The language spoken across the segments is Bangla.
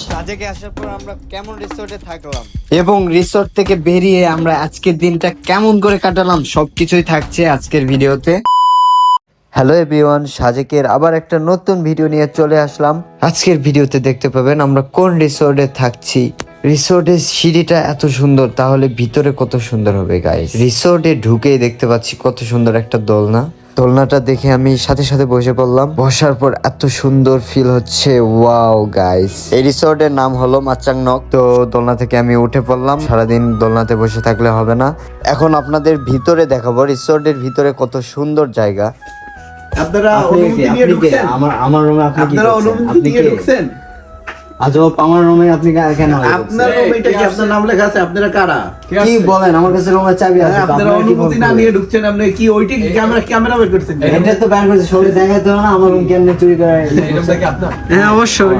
সাজেকে আসার পর আমরা কেমন রিসোর্টে থাকলাম? এবং রিসোর্ট থেকে বেরিয়ে আমরা আজকের দিনটা কেমন করে কাটালাম সবকিছুই থাকছে আজকের ভিডিওতে। হ্যালো এভরিওয়ান সাজেকের আবার একটা নতুন ভিডিও নিয়ে চলে আসলাম। আজকের ভিডিওতে দেখতে পাবেন আমরা কোন রিসোর্টে থাকছি। রিসোর্টের সিঁড়িটা এত সুন্দর তাহলে ভিতরে কত সুন্দর হবে গাইস রিসোর্টে ঢুকেই দেখতে পাচ্ছি কত সুন্দর একটা দোলনা। দোলনাটা দেখে আমি সাথে সাথে বসে পড়লাম। বসার পর এত সুন্দর ফিল হচ্ছে। ওয়াও গাইস এই রিসোর্টের নাম হলো মাচাং নক। তো দোলনা থেকে আমি উঠে পড়লাম। সারাদিন দোলনাতে বসে থাকলে হবে না। এখন আপনাদের ভিতরে দেখাবো। রিসোর্টের ভিতরে কত সুন্দর জায়গা। আপনারা অনুমতি? নিয়ে ঢুকছেন? আমার আমার রুমে আপনি কি আপনারা অনুমতি নিয়ে ঢুকছেন? আজব আমার রুমে আপনি কেন আপনার? রুম এটা কি আপনার নাম লেখা আছে? আপনারা কারা? কি বলেন? আমার কাছে রুমের চাবি আছে হ্যাঁ, আপনারা আপনারা অনুমতি না নিয়ে ঢুকছেন আপনি। কি ওইটা কি ক্যামেরা ক্যামেরা বের করছেন? এটা তো ব্যান করেছে সবাই দেখাইতে হবে না আমার রুম কেমনে চুরি করে হ্যাঁ? অবশ্যই।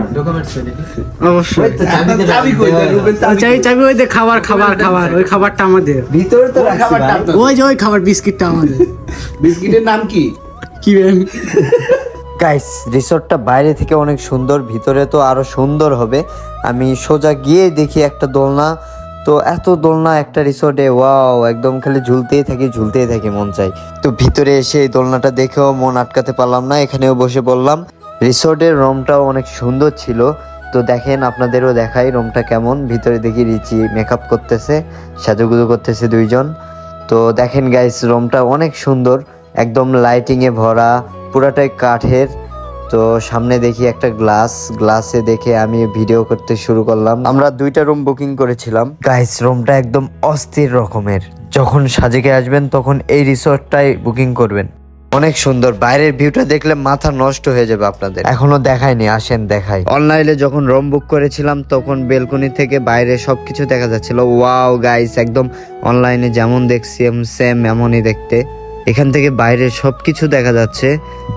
অবশ্যই। তো আপনার চাবি কই? ওই চাবি চাবি ওই যে খাবার খাবার খাবার ওই খাবারটা আমাদের। ভিতরে তো খাবারটা ওই যে ওই খাবার বিস্কিটটা আমাদের। বিস্কিটের নাম কি? কি গাইস রিসোর্টটা বাইরে থেকে অনেক সুন্দর, ভিতরে তো আরও সুন্দর হবে। আমি সোজা গিয়ে দেখি একটা দোলনা। তো এত দোলনা একটা রিসোর্টে, ওয়াও, একদম খালি ঝুলতেই থাকি ঝুলতেই থাকি, মন চাই। তো ভিতরে এসে এই দোলনাটা দেখেও মন আটকাতে পারলাম না, এখানেও বসে বললাম রিসোর্টের রুমটাও অনেক সুন্দর ছিল। তো দেখেন, আপনাদেরও দেখাই রুমটা কেমন। ভিতরে দেখি রিচি মেকআপ করতেছে, সাজুগুজু করতেছে দুইজন। তো দেখেন গাইস রুমটা অনেক সুন্দর, একদম লাইটিং এ ভরা। পুরাটাই কাঠের। তো সামনে দেখি একটা গ্লাস। গ্লাসে দেখে আমি ভিডিও করতে শুরু করলাম। আমরা দুইটা রুম বুকিং করেছিলাম। গাইস রুমটা একদম অস্থির রকমের। যখন সাজেকে আসবেন, তখন এই রিসোর্টটাই বুকিং করবেন। অনেক সুন্দর। বাইরের ভিউটা দেখলে মাথা নষ্ট হয়ে যাবে আপনাদের। এখনও দেখায়নি, আসেন দেখাই। অনলাইনে যখন রুম বুক করেছিলাম, তখন বেলকনি থেকে বাইরে সবকিছু দেখা যাচ্ছিল। ওয়াও গাইস একদম অনলাইনে যেমন দেখছি সেম, এমনই দেখতে। এখান থেকে বাইরের সবকিছু দেখা যাচ্ছে।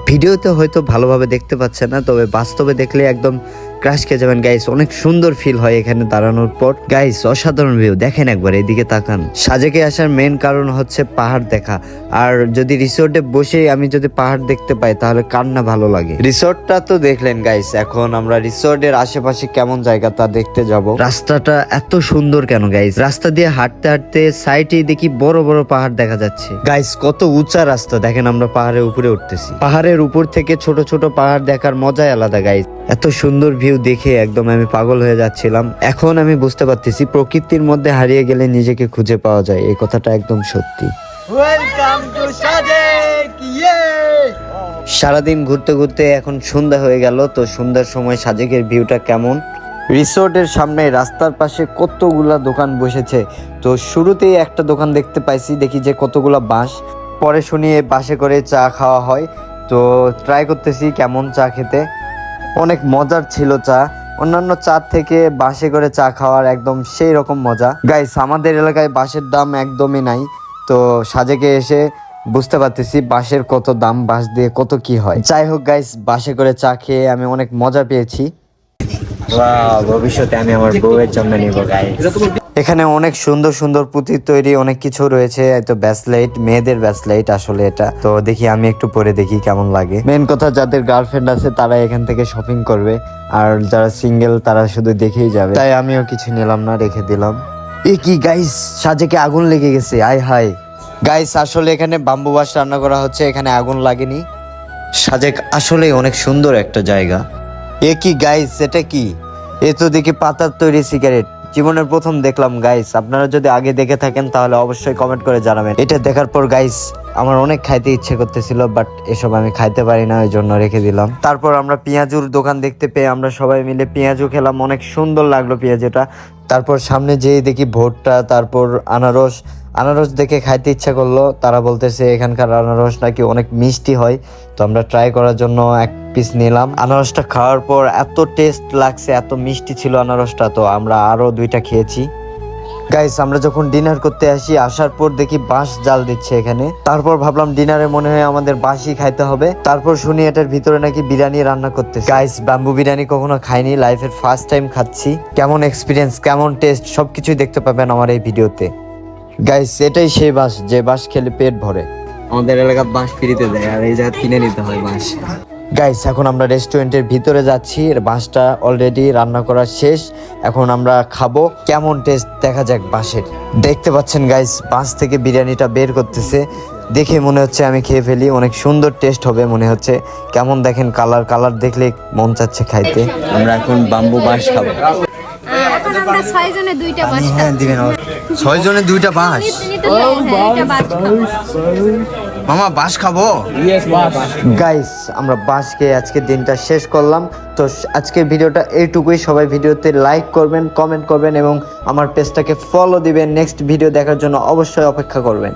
ভিডিওতে হয়তো ভালোভাবে দেখতে পাচ্ছে না, তবে বাস্তবে দেখলে একদম ক্রাশ খেয়ে যাবেন গাইস অনেক সুন্দর ফিল হয় এখানে দাঁড়ানোর পর। গাইস অসাধারণ ভিউ দেখেন একবার, এদিকে তাকান। সাজেকে আসার মেন কারণ হচ্ছে পাহাড় দেখা। আর যদি রিসোর্টে বসে আমি যদি পাহাড় দেখতে পাই, তাহলে কার না ভালো লাগে। রিসোর্টটা তো দেখলেন গাইস এখন আমরা রিসোর্টের আশেপাশে কেমন জায়গা তা দেখতে যাব? রাস্তাটা এত সুন্দর কেন গাইস রাস্তা দিয়ে হাঁটতে হাঁটতে সাইডে দেখি বড় বড় পাহাড় দেখা যাচ্ছে। গাইস কত উঁচা রাস্তা। দেখেন আমরা পাহাড়ের উপরে উঠতেছি। পাহাড়ের উপর থেকে ছোট ছোট পাহাড় দেখার মজাই আলাদা গাইস এত সুন্দর ভিউ দেখে একদম আমি পাগল হয়ে যাচ্ছিলাম। এখন আমি বুঝতে পারতেছি প্রকৃতির মধ্যে হারিয়ে গেলে নিজেকে খুঁজে পাওয়া যায়। এই কথাটা একদম সত্যি। ওয়েলকাম টু সাজেক সারাদিন ঘুরতে ঘুরতে এখন সন্ধ্যা হয়ে গেল তো সন্ধ্যার সময় সাজেকের ভিউটা কেমন? রিসোর্টের সামনে রাস্তার পাশে কতগুলা দোকান বসেছে তো শুরুতেই একটা দোকান দেখতে পাইছি দেখি যে কতগুলা বাঁশ। পরে শুনি বাসে করে চা খাওয়া হয় তো ট্রাই করতেছি কেমন চা খেতে। অনেক মজার ছিল চা। অন্যান্য চা থেকে বাসে করে চা খাওয়ার একদম সেই রকম মজা। গাইস আমাদের এলাকায় বাসের দাম একদমই নাই। তো সাজেকে এসে বুঝতে পারতেছি বাসের কত দাম, বাস দিয়ে কত কি হয়। যাই হোক গাইস বাসে করে চা খেয়ে আমি অনেক মজা পেয়েছি। ভবিষ্যতে আমি আমার বউয়ের জন্য নিব গাইস এখানে অনেক সুন্দর সুন্দর পুঁতির তৈরি, অনেক কিছু রয়েছে। তো ব্যাসলাইট মেয়েদের ব্যাসলাইট আসলে এটা। তো দেখি আমি একটু পরে দেখি কেমন লাগে। মেন কথা যাদের গার্লফ্রেন্ড আছে তারা এখান থেকে শপিং করবে। আর যারা সিঙ্গেল তারা শুধু দেখেই যাবে। তাই আমিও কিছু নিলাম না, রেখে দিলাম। এ কি গাইস সাজেকে আগুন লেগে গেছে। আয় হায়। গাইস আসলে এখানে বাম্বু বাস রান্না করা হচ্ছে, এখানে আগুন লাগেনি। সাজেক আসলে অনেক সুন্দর একটা জায়গা। এ কি গাইস এটা কি? এ তো দেখি পাতার তৈরি সিগারেট জীবনের প্রথম দেখলাম গাইস আপনারা যদি আগে দেখে থাকেন, তাহলে অবশ্যই কমেন্ট করে জানাবেন। এটা দেখার পর গাইস আমার অনেক খাইতে ইচ্ছে করতেছিল বাট এসব আমি খাইতে পারি না ওই জন্য রেখে দিলাম। তারপর আমরা পেঁয়াজুর দোকান দেখতে পেয়ে আমরা সবাই মিলে পেঁয়াজু খেলাম, অনেক সুন্দর লাগল পেঁয়াজুটা। তারপর সামনে যেয়ে দেখি ভোটটা, তারপর আনারস। আনারস দেখে খাইতে ইচ্ছা করল, তারা বলতেছে এখানকার আনারস নাকি অনেক মিষ্টি হয়। তো আমরা ট্রাই করার জন্য এক পিস নিলাম। আনারসটা খাওয়ার পর এত টেস্ট লাগছে, এত মিষ্টি ছিল আনারসটা, তো আমরা আরও দুইটা খেয়েছি। গাইস আমরা যখন ডিনার করতে আসি, আসার পর দেখি বাঁশ জাল দিচ্ছে এখানে। তারপর ভাবলাম ডিনারে মনে হয় আমাদের বাঁশই খাইতে হবে। তারপর শুনি এটার ভিতরে নাকি বিরিয়ানি রান্না করতে গাইস ব্যাম্বু বিরিয়ানি কখনো খাইনি লাইফের ফার্স্ট টাইম খাচ্ছি। কেমন এক্সপিরিয়েন্স কেমন টেস্ট সবকিছুই দেখতে পাবেন আমার এই ভিডিওতে। গাইস এটাই সেই বাঁশ, যে বাঁশ খেলে পেট ভরে। আমাদের এলাকার বাঁশ ফ্রিতে দেয়, আর এই জায়গা কিনে নিতে হয় বাঁশ। গাইস এখন আমরা রেস্টুরেন্টের ভিতরে যাচ্ছি। এর বাঁশটা অলরেডি রান্না করা শেষ। এখন আমরা খাব। কেমন টেস্ট দেখা যাক বাঁশের দেখতে পাচ্ছেন গাইস বাঁশ থেকে বিরিয়ানিটা বের করতেছে। দেখে মনে হচ্ছে আমি খেয়ে ফেলি। অনেক সুন্দর টেস্ট হবে মনে হচ্ছে। কেমন দেখেন কালার কালার দেখলে মন চাচ্ছে খাইতে। আমরা এখন বাম্বু বাঁশ খাব। এখন আমরা ছয় জনে দুইটা বাস হ্যাঁ ছয় জনে দুইটা বাঁশ হ্যাঁ বাস খাব। মামা গাইস আমরা বাস খেয়ে আজকের দিনটা শেষ করলাম। তো আজকের ভিডিওটা এইটুকুই। সবাই ভিডিওতে লাইক করবেন কমেন্ট করবেন এবং আমার পেজটাকে ফলো দিবেন। নেক্সট ভিডিও দেখার জন্য অবশ্যই অপেক্ষা করবেন।